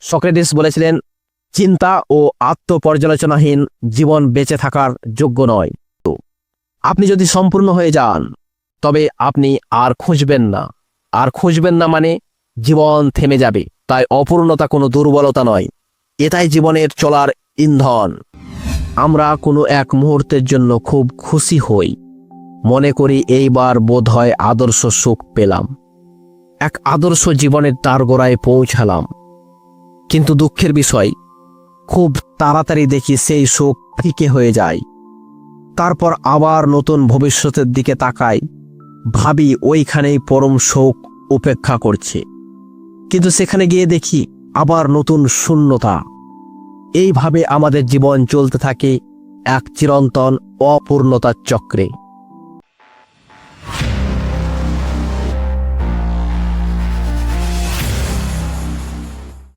Socrates বলেছিলেন, চিন্তা ও আত্মপর্যালোচনাহীন জীবন বেঁচে থাকার যোগ্য নয়। তো, আপনি যদি সম্পূর্ণ হয়ে যান, তবে আপনি আর খুঁজবেন না। আর খুঁজবেন না মানে জীবন থেমে যাবে, তাই অপূর্ণতা কোনো দুর্বলতা নয়। এটাই জীবনের চলার ইন্ধন। আমরা কোনো এক মুহূর্তের জন্য খুব খুশি হই। মনে করি এইবার বোধ হয় আদর্শ সুখ পেলাম। এক আদর্শ জীবনের তারগোড়ায় পৌঁছালাম। কিন্তু দুঃখের বিষয়, খুব তাড়াতাড়ি দেখি সেই শোক ফিকে হয়ে যায়। তারপর আবার নতুন ভবিষ্যতের দিকে তাকাই, ভাবি ওইখানেই পরম শোক উপেক্ষা করছে। কিন্তু সেখানে গিয়ে দেখি আবার নতুন শূন্যতা। এইভাবে আমাদের জীবন চলতে থাকে এক চিরন্তন অপূর্ণতার চক্রে।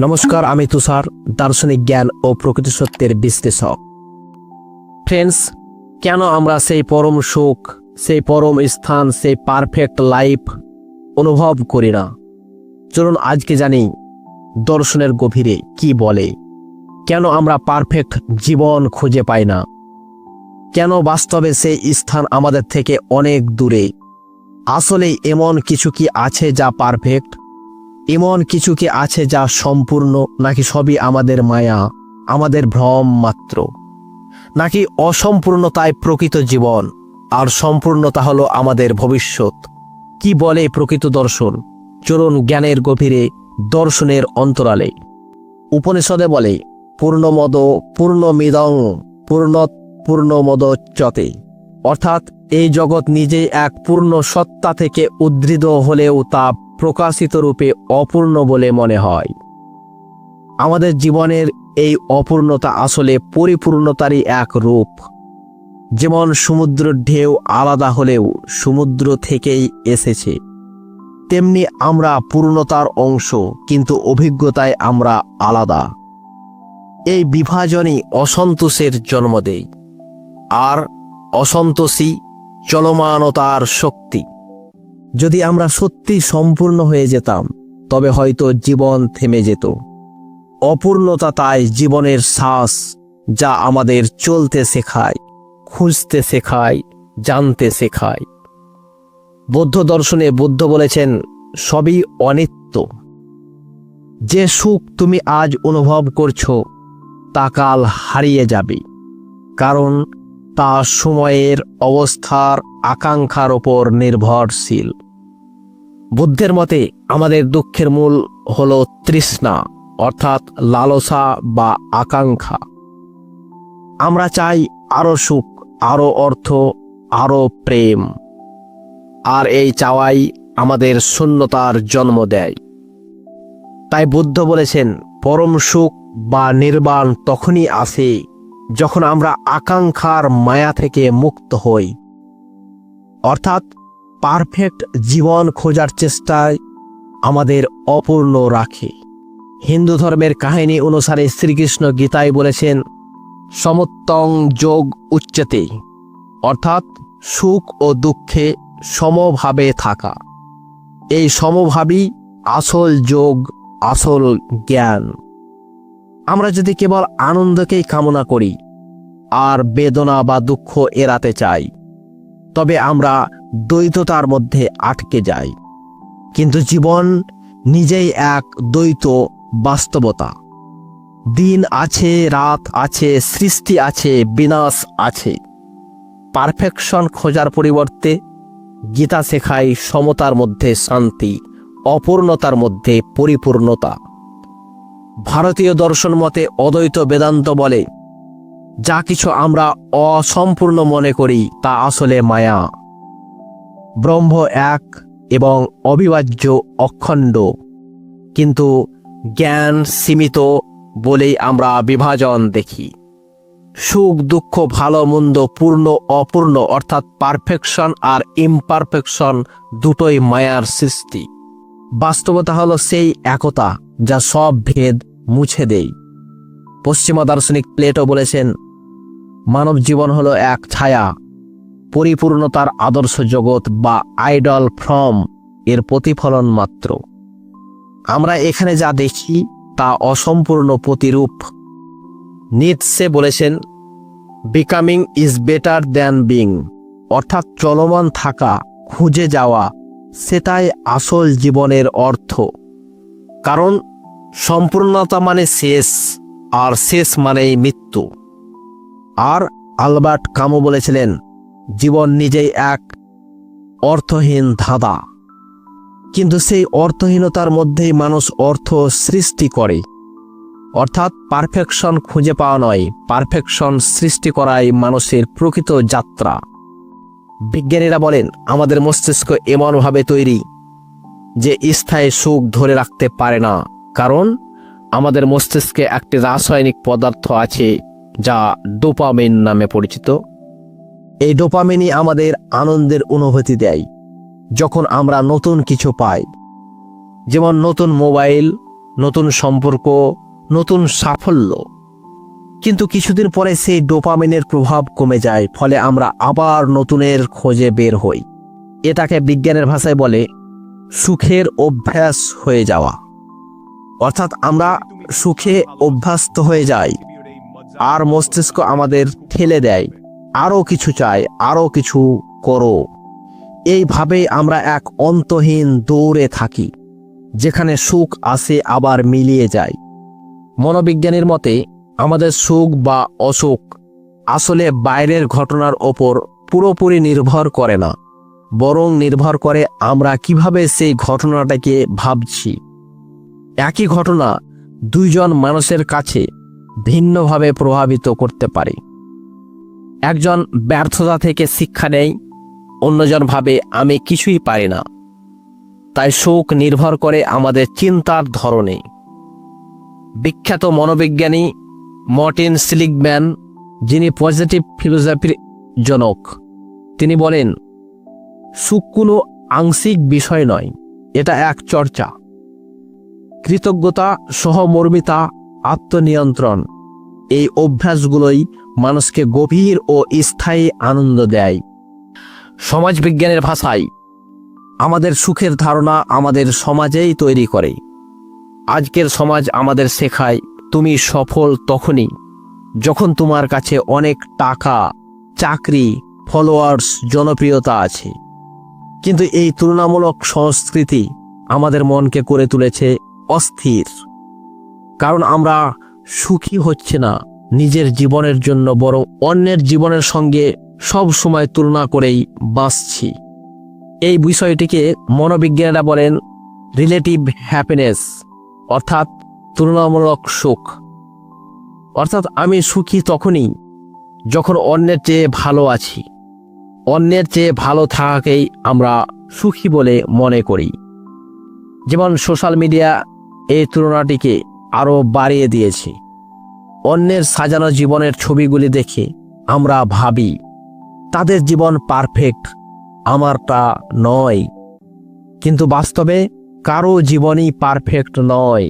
নমস্কার, আমি তুষার, দার্শনিক জ্ঞান ও প্রকৃতি সত্যের বিশ্লেষক। ফ্রেন্ডস কেন আমরা সেই পরম সুখ, সেই পরম স্থান, সেই পারফেক্ট লাইফ অনুভব করি না? চলুন আজকে জানি দর্শনের গভীরে কি বলে। কেন আমরা পারফেক্ট জীবন খুঁজে পাই না? কেন বাস্তবে সেই স্থান আমাদের থেকে অনেক দূরে? আসলে এমন কিছু কি আছে যা পারফেক্ট এমন কিছু কি আছে যা সম্পূর্ণ নাকি সবই আমাদের মায়া, আমাদের ভ্রম মাত্র? নাকি অসম্পূর্ণতায় প্রকৃত জীবন, আর সম্পূর্ণতা হলো আমাদের ভবিষ্যৎ? কি বলে প্রকৃত দর্শন? চলুন জ্ঞানের গভীরে দর্শনের অন্তরালে। উপনিষদে বলে, পূর্ণমদ পূর্ণ পূর্ণমিদং পূর্ণ পূর্ণমদচ্যতে। অর্থাৎ এই জগৎ নিজেই এক পূর্ণ সত্তা থেকে উদ্ধৃত হলেও তা প্রকাশিত রূপে অপূর্ণ বলে মনে হয়। আমাদের জীবনের এই অপূর্ণতা আসলে পরিপূর্ণতারই এক রূপ। যেমন সমুদ্রের ঢেউ আলাদা হলেও সমুদ্র থেকেই এসেছে। তেমনি আমরা পূর্ণতার অংশ, কিন্তু অভিজ্ঞতায় আমরা আলাদা। এই বিভাজনই অসন্তোষের জন্ম দেয় আর অসন্তোষী চলমানতার শক্তি। যদি আমরা সত্যি সম্পূর্ণ হয়ে যেতাম, তবে হয়তো জীবন থেমে যেত। অপূর্ণতা তাই জীবনের শ্বাস যা আমাদের চলতে শেখায়, খুঁজতে শেখায়, জানতে শেখায়। বৌদ্ধ দর্শনে বুদ্ধ বলেছেন, সবই অনিত্য। যে সুখ তুমি আজ অনুভব করছ, তা কাল হারিয়ে যাবে। কারণ তা সময়ের অবস্থার আকাঙ্ক্ষার ওপর নির্ভরশীল। বুদ্ধের মতে আমাদের দুঃখের মূল হল তৃষ্ণা, অর্থাৎ লালসা বা আকাঙ্ক্ষা। আমরা চাই আরও সুখ, আরও অর্থ, আরও প্রেম। আর এই চাওয়াই আমাদের শূন্যতার জন্ম দেয়। তাই বুদ্ধ বলেছেন, পরম সুখ বা নির্বাণ তখনই আসে যখন আমরা আকাঙ্ক্ষার মায়া থেকে মুক্ত হই। অর্থাৎ পারফেক্ট জীবন খোঁজার চেষ্টায় আমাদের অপূর্ণ রাখে। হিন্দু ধর্মের কাহিনী অনুসারে শ্রীকৃষ্ণ গীতায় বলেছেন সমত্তং যোগ উচ্চতে, অর্থাৎ সুখ ও দুঃখে সমভাবে থাকা। এই সমভাবই আসল যোগ, আসল জ্ঞান। আমরা যদি কেবল আনন্দকেই কামনা করি, আর বেদনা বা দুঃখ এড়াতে চাই তবে আমরা দ্বৈততার মধ্যে আটকে যাই। কিন্তু জীবন নিজেই এক দ্বৈত বাস্তবতা। দিন আছে, রাত আছে, সৃষ্টি আছে, বিনাশ আছে। পারফেকশন খোঁজার পরিবর্তে গীতা শেখায় সমতার মধ্যে শান্তি, অপূর্ণতার মধ্যে পরিপূর্ণতা। ভারতীয় দর্শন মতে অদ্বৈত বেদান্ত বলে যা কিছু আমরা অসম্পূর্ণ মনে করি তা আসলে মায়া। ব্রহ্ম এক এবং অবিভাজ্য অখণ্ড। কিন্তু জ্ঞান সীমিত বলেই আমরা বিভাজন দেখি। সুখ, দুঃখ, ভালো, মন্দ, পূর্ণ, অপূর্ণ অর্থাৎ পারফেকশন আর ইমপারফেকশন দুটোই মায়ার সৃষ্টি। বাস্তবতা হলো সেই একতা যা সব ভেদ মুছে দেয়। পশ্চিমা দার্শনিক প্লেটো বলেছেন মানব জীবন হলো এক ছায়া। পরিপূর্ণতার আদর্শ জগৎ বা আইডল ফ্রম এর প্রতিফলন মাত্র। আমরা এখানে যা দেখি তা অসম্পূর্ণ প্রতিরূপ। নিটসে বলেছেন becoming is better than being অর্থাৎ চলমান থাকা, খুঁজে যাওয়া, সেটাই আসল জীবনের অর্থ। কারণ সম্পূর্ণতা মানে শেষ, আর শেষ মানেই মৃত্যু। আর আলবার্ট কামো বলেছিলেন, জীবন নিজেই এক অর্থহীন ধাঁধা। কিন্তু সেই অর্থহীনতার মধ্যেই মানুষ অর্থ সৃষ্টি করে। অর্থাৎ পারফেকশন খুঁজে পাওয়া নয়, পারফেকশন সৃষ্টি করাই মানুষের প্রকৃত যাত্রা। বিজ্ঞানীরা বলেন, আমাদের মস্তিষ্ক এমনভাবে তৈরি যে স্থায়ী সুখ ধরে রাখতে পারে না। কারণ আমাদের মস্তিষ্কে একটি রাসায়নিক পদার্থ আছে যা ডোপামিন নামে পরিচিত। এই ডোপামিনই আমাদের আনন্দের অনুভূতি দেয়, যখন আমরা নতুন কিছু পাই। যেমন নতুন মোবাইল, নতুন সম্পর্ক, নতুন সাফল্য। কিন্তু কিছুদিন পরে সেই ডোপামিনের প্রভাব কমে যায়, ফলে আমরা আবার নতুনের খোঁজে বের হই। এটাকে বিজ্ঞানের ভাষায় বলে সুখের অভ্যাস হয়ে যাওয়া। অর্থাৎ আমরা সুখে অভ্যস্ত হয়ে যাই। আর মস্তিষ্ক আমাদের ঠেলে দেয়। আরও কিছু চাই, আরও কিছু করো। এইভাবেই আমরা এক অন্তহীন দৌড়ে থাকি, যেখানে সুখ আসে আবার মিলিয়ে যায়। মনোবিজ্ঞানীর মতে, আমাদের সুখ বা অসুখ আসলে বাইরের ঘটনার ওপর পুরোপুরি নির্ভর করে না, বরং নির্ভর করে আমরা কীভাবে সেই ঘটনাটাকে ভাবছি। একই ঘটনা দুইজন মানুষের কাছে ভিন্নভাবে প্রভাবিত করতে পারে। একজন ব্যর্থতা থেকে শিক্ষা নেয় অন্যজন ভাবে, আমি কিছুই পারি না। তাই শোক নির্ভর করে আমাদের চিন্তার ধরনে। বিখ্যাত মনোবিজ্ঞানী মর্টিন সিলিগম্যান, যিনি পজিটিভ ফিলোসফির জনক, তিনি বলেন, সুখ কোনো আংশিক বিষয় নয়, এটা এক চর্চা। কৃতজ্ঞতা সহমর্মিতা আত্মনিয়ন্ত্রণ। এই অভ্যাসগুলোই মানুষকে গভীর ও স্থায়ী আনন্দ দেয়। সমাজবিজ্ঞানের ভাষায়, আমাদের সুখের ধারণা আমাদের সমাজেই তৈরি করে। আজকের সমাজ আমাদের শেখায়, তুমি সফল তখনই, যখন তোমার কাছে অনেক টাকা, চাকরি ফলোয়ার্স জনপ্রিয়তা আছে। কিন্তু এই তুলনামূলক সংস্কৃতি আমাদের মনকে করে তুলেছে অস্থির। কারণ আমরা সুখী হচ্ছে না। নিজের জীবনের জন্য বরং অন্যের জীবনের সঙ্গে সব সময় তুলনা করেই বাঁচছি। এই বিষয়টিকে মনোবিজ্ঞানীরা বলেন রিলেটিভ হ্যাপিনেস অর্থাৎ তুলনামূলক সুখ। অর্থাৎ আমি সুখী তখনই যখন অন্যের চেয়ে ভালো আছি। অন্যের চেয়ে ভালো থাকাকেই আমরা সুখী বলে মনে করি। যেমন সোশ্যাল মিডিয়া এই তুলনাটিকে আরও বাড়িয়ে দিয়েছি। অন্যের সাজানো জীবনের ছবিগুলি দেখে আমরা ভাবি, তাদের জীবন পারফেক্ট আমারটা নয়। কিন্তু বাস্তবে কারও জীবনই পারফেক্ট নয়।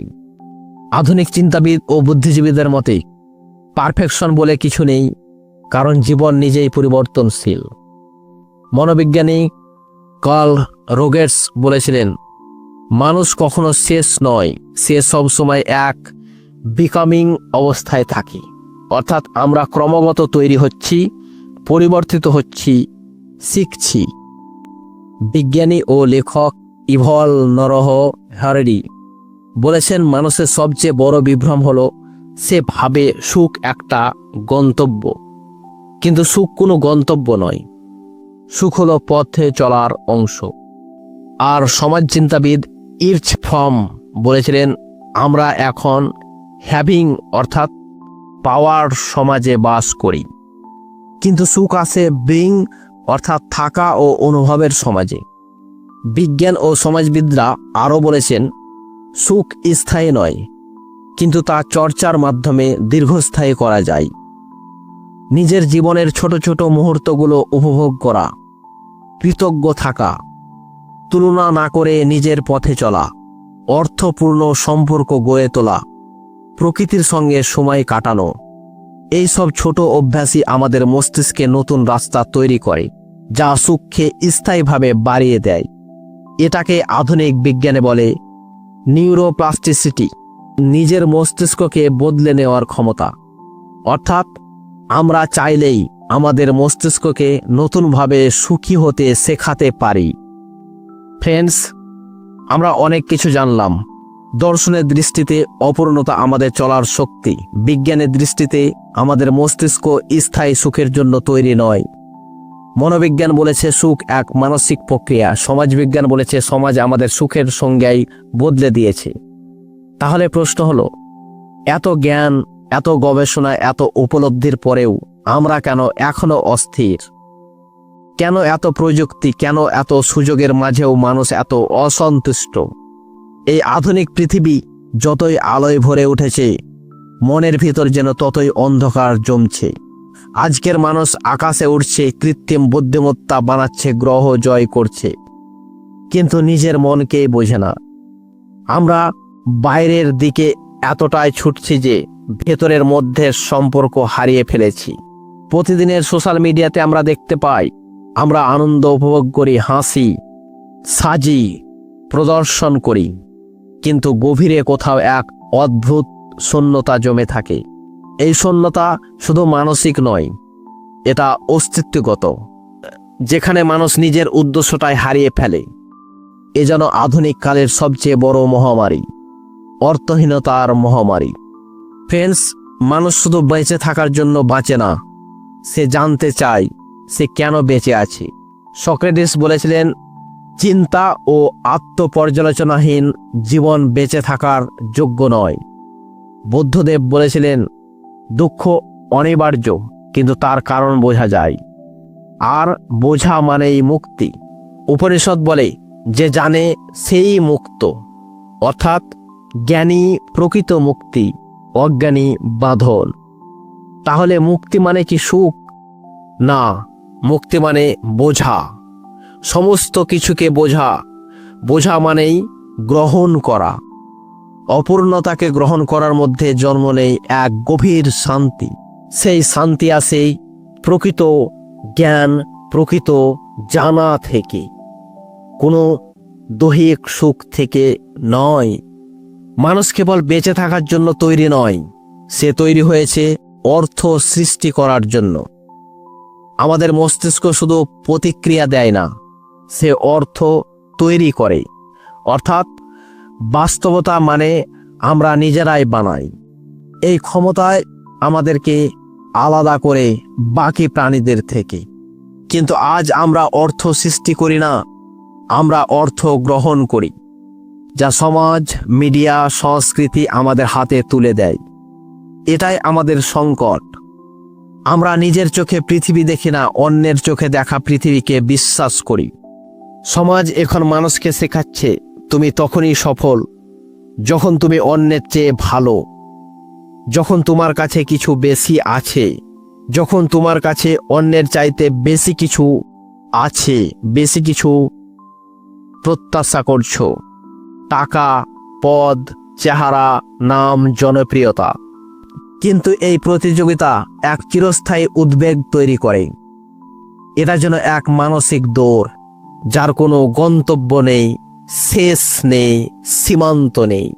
আধুনিক চিন্তাবিদ ও বুদ্ধিজীবীদের মতে পারফেকশন বলে কিছু নেই, কারণ জীবন নিজেই পরিবর্তনশীল। মনোবিজ্ঞানী কার্ল রোগেটস বলেছিলেন মানুষ কখনো শেষ নয়, সে সবসময় এক বিকামিং অবস্থায় থাকি। অর্থাৎ আমরা ক্রমাগত তৈরি হচ্ছি, পরিবর্তিত হচ্ছি, শিখছি। বিজ্ঞানী ও লেখক ইভল নরহ হারেডি বলেছেন, মানুষের সবচেয়ে বড় বিভ্রম হলো, সে ভাবে সুখ একটা গন্তব্য। কিন্তু সুখ কোনো গন্তব্য নয়। সুখ হলো পথে চলার অংশ। আর সমাজ চিন্তাবিদ ইর্চ ফর্ম বলেছিলেন, আমরা এখন হ্যাভিং অর্থাৎ পাওয়ার সমাজে বাস করি। কিন্তু সুখ আসে বিং অর্থাৎ থাকা ও অনুভবের সমাজে। বিজ্ঞান ও সমাজবিদরা আরও বলেছেন, সুখ স্থায়ী নয়, কিন্তু তা চর্চার মাধ্যমে দীর্ঘস্থায়ী করা যায়। নিজের জীবনের ছোট ছোট মুহূর্তগুলো উপভোগ করা, কৃতজ্ঞ থাকা তুলনা না করে নিজের পথে চলা, অর্থপূর্ণ সম্পর্ক গড়ে তোলা, প্রকৃতির সঙ্গে সময় কাটানো। এই সব ছোট অভ্যাসই আমাদের মস্তিষ্কে নতুন রাস্তা তৈরি করে, যা সুখকে স্থায়ীভাবে বাড়িয়ে দেয়। এটাকে আধুনিক বিজ্ঞানে বলে নিউরোপ্লাস্টিসিটি, নিজের মস্তিষ্ককে বদলে নেওয়ার ক্ষমতা। অর্থাৎ, আমরা চাইলেই আমাদের মস্তিষ্ককে নতুনভাবে সুখী হতে শেখাতে পারি। ফ্রেন্ডস আমরা অনেক কিছু জানলাম। দর্শনের দৃষ্টিতে অপূর্ণতা আমাদের চলার শক্তি। বিজ্ঞানের দৃষ্টিতে আমাদের মস্তিষ্ক স্থায়ী সুখের জন্য তৈরি নয়। মনোবিজ্ঞান বলেছে সুখ এক মানসিক প্রক্রিয়া। সমাজবিজ্ঞান বলেছে সমাজ আমাদের সুখের সংজ্ঞাই বদলে দিয়েছে। তাহলে প্রশ্ন হলো, এত জ্ঞান, এত গবেষণা, এত উপলব্ধির পরেও আমরা কেন এখনও অস্থির? কেন এত প্রযুক্তি, কেন এত সুযোগের মাঝেও মানুষ এত অসন্তুষ্ট? এই আধুনিক পৃথিবী যতই আলোয় ভরে উঠেছে, মনের ভিতর যেন ততই অন্ধকার জমছে। আজকের মানুষ আকাশে উঠছে কৃত্রিম বুদ্ধিমত্তা বানাচ্ছে, গ্রহ জয় করছে। কিন্তু নিজের মনকে বোঝে না। আমরা বাইরের দিকে এতটাই ছুটছি যে ভেতরের মধ্যে সম্পর্ক হারিয়ে ফেলেছি। প্রতিদিনের সোশ্যাল মিডিয়াতে আমরা দেখতে পাই আমরা আনন্দ উপভোগ করি, হাসি, সাজি, প্রদর্শন করি। কিন্তু গভীরে কোথাও এক অদ্ভুত শূন্যতা জমে থাকে। এই শূন্যতা শুধু মানসিক নয়, এটা অস্তিত্বগত, যেখানে মানুষ নিজের উদ্দেশ্যটাই হারিয়ে ফেলে। এ যেন আধুনিক কালের সবচেয়ে বড় মহামারী, অর্থহীনতার মহামারী। ফ্রেন্ডস, মানুষ শুধু বেঁচে থাকার জন্য বাঁচে না, সে জানতে চায় সে কেন বেঁচে আছে? সক্রেটিস বলেছিলেন, চিন্তা ও আত্মপর্যালোচনাহীন জীবন বেঁচে থাকার যোগ্য নয়। বুদ্ধদেব বলেছিলেন, দুঃখ অনিবার্য, কিন্তু তার কারণ বোঝা যায়। আর বোঝা মানেই মুক্তি। উপনিষদ বলে, যে জানে সেই মুক্ত। অর্থাৎ, জ্ঞানী প্রকৃত মুক্তি, অজ্ঞানী বাঁধন। তাহলে মুক্তি মানে কি সুখ? না মুক্তি মানে বোঝা। সমস্ত কিছুকে বোঝা। বোঝা মানেই গ্রহণ করা। অপূর্ণতাকে গ্রহণ করার মধ্যে জন্ম নেই এক গভীর শান্তি। সেই শান্তি আসে প্রকৃত জ্ঞান, প্রকৃত জানা থেকে। কোনো দৈহিক সুখ থেকে নয়। মানুষ কেবল বেঁচে থাকার জন্য তৈরি নয়, সে তৈরি হয়েছে অর্থ সৃষ্টি করার জন্য। আমাদের মস্তিষ্ক শুধু প্রতিক্রিয়া দেয় না, সে অর্থ তৈরি করে। অর্থাৎ বাস্তবতা মানে আমরা নিজেরাই বানাই। এই ক্ষমতায় আমাদেরকে আলাদা করে বাকি প্রাণীদের থেকে। কিন্তু আজ আমরা অর্থ সৃষ্টি করি না, আমরা অর্থ গ্রহণ করি, যা সমাজ, মিডিয়া, সংস্কৃতি আমাদের হাতে তুলে দেয়। এটাই আমাদের সংকট। আমরা নিজের চোখে পৃথিবী দেখি না, অন্যের চোখে দেখা পৃথিবীকে বিশ্বাস করি। সমাজ এখন মানুষকে শেখাচ্ছে, তুমি তখনই সফল, যখন তুমি অন্যের চেয়ে ভালো, যখন তোমার কাছে কিছু বেশি আছে, যখন তোমার কাছে অন্যের চাইতে বেশি কিছু আছে, বেশি কিছু প্রত্যাশা করছ। টাকা, পদ, চেহারা, নাম, জনপ্রিয়তা। কিন্তু এই প্রতিযোগিতা এক চিরস্থায়ী উদ্বেগ তৈরি করে। এটা যেন এক মানসিক দৌড়, যার কোনো গন্তব্য নেই, শেষ নেই, সীমান্ত নেই।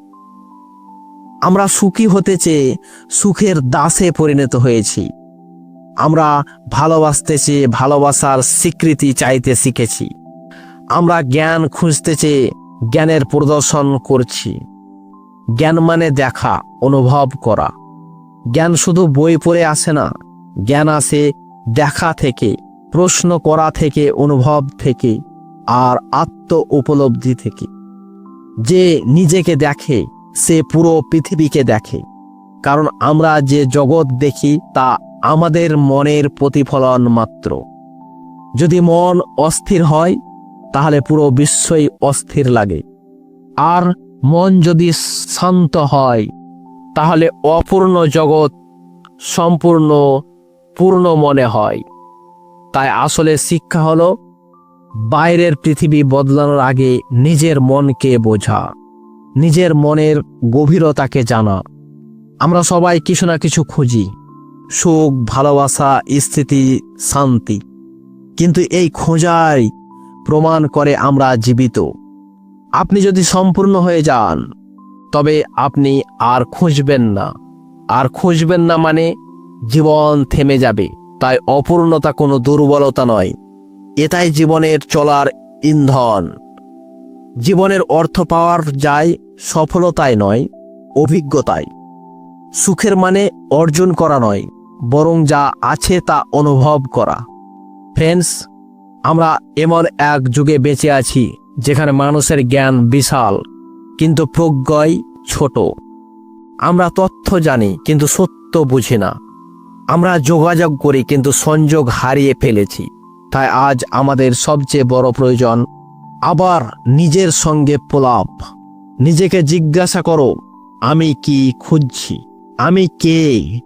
আমরা সুখী হতে চেয়ে সুখের দাসে পরিণত হয়েছি। আমরা ভালোবাসতে চেয়ে ভালোবাসার স্বীকৃতি চাইতে শিখেছি। আমরা জ্ঞান খুঁজতে চেয়ে জ্ঞানের প্রদর্শন করছি। জ্ঞান মানে দেখা, অনুভব করা। জ্ঞান শুধু বই পড়ে আসে না। জ্ঞান আসে দেখা থেকে, প্রশ্ন করা থেকে, অনুভব থেকে, আর আত্ম উপলব্ধি থেকে। যে নিজেকে দেখে, সে পুরো পৃথিবীকে দেখে। কারণ আমরা যে জগৎ দেখি, তা আমাদের মনের প্রতিফলন মাত্র। যদি মন অস্থির হয়, তাহলে পুরো বিশ্বই অস্থির লাগে। আর মন যদি শান্ত হয় তাহলে অপূর্ণ জগৎ সম্পূর্ণ পূর্ণ মনে হয়। তাই আসলে শিক্ষা হলো বাইরের পৃথিবী বদলানোর আগে নিজের মনকে বোঝা, নিজের মনের গভীরতাকে জানা। আমরা সবাই কিছু না কিছু খুঁজি, সুখ, ভালোবাসা, স্থিতি, শান্তি। কিন্তু এই খোঁজাই প্রমাণ করে আমরা জীবিত। আপনি যদি সম্পূর্ণ হয়ে যান তবে আপনি আর খুঁজবেন না। আর খুঁজবেন না মানে জীবন থেমে যাবে, তাই অপূর্ণতা কোনো দুর্বলতা নয়। এটাই জীবনের চলার ইন্ধন। জীবনের অর্থ পাওয়ার যায় সফলতায় নয়, অভিজ্ঞতায়। সুখের মানে অর্জন করা নয়, বরং যা আছে তা অনুভব করা। ফ্রেন্ডস, আমরা এমন এক যুগে বেঁচে আছি, যেখানে মানুষের জ্ঞান বিশাল। কিন্তু প্রজ্ঞয় ছোট। আমরা তথ্য জানি, কিন্তু সত্য বুঝি না। আমরা যোগাযোগ করি, কিন্তু সংযোগ হারিয়ে ফেলেছি। তাই আজ আমাদের সবচেয়ে বড় প্রয়োজন, আবার নিজের সঙ্গে পোলাপ নিজেকে জিজ্ঞাসা করো, আমি কি খুঁজছি? আমি কে?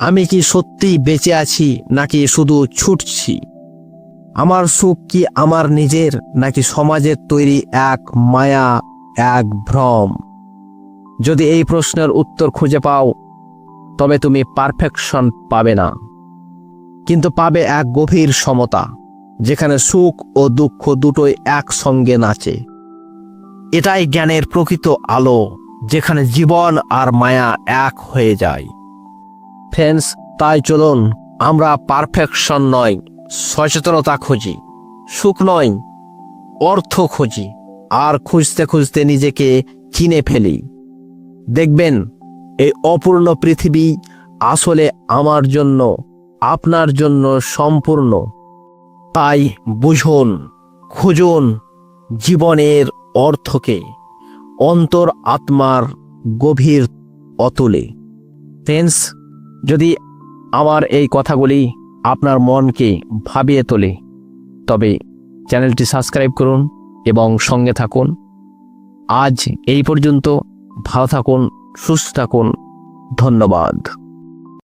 আমি কি সত্যি বেঁচে আছি, নাকি শুধু ছুটছি? আমার সুখ কি আমার নিজের, নাকি সমাজের তৈরি এক মায়া এক ভ্রম। যদি এই প্রশ্নের উত্তর খুঁজে পাও, তবে তুমি পারফেকশন পাবে না। কিন্তু পাবে এক গভীর সমতা, যেখানে সুখ ও দুঃখ দুটোই একসঙ্গে নাচে। এটাই জ্ঞানের প্রকৃত আলো, যেখানে জীবন আর মায়া এক হয়ে যায়। ফ্রেন্ডস, তাই চলুন, আমরা পারফেকশন নয়, সচেতনতা খুঁজি। সুখ নয়, অর্থ খুঁজি। আর খুঁজতে খুঁজতে নিজেকে চিনে ফেলি। দেখবেন, এই অপূর্ণ পৃথিবী আসলে আমার জন্য, আপনার জন্য সম্পূর্ণ। তাই বুঝুন, খুঁজুন জীবনের অর্থকে, অন্তর আত্মার গভীর অতলে। ফ্রেন্ডস যদি আমার এই কথাগুলি আপনার মনকে ভাবিয়ে তোলে, তবে চ্যানেলটি সাবস্ক্রাইব করুন। এবং সঙ্গে থাকুন। আজ এই পর্যন্ত। ভালো থাকুন সুস্থ থাকুন। ধন্যবাদ।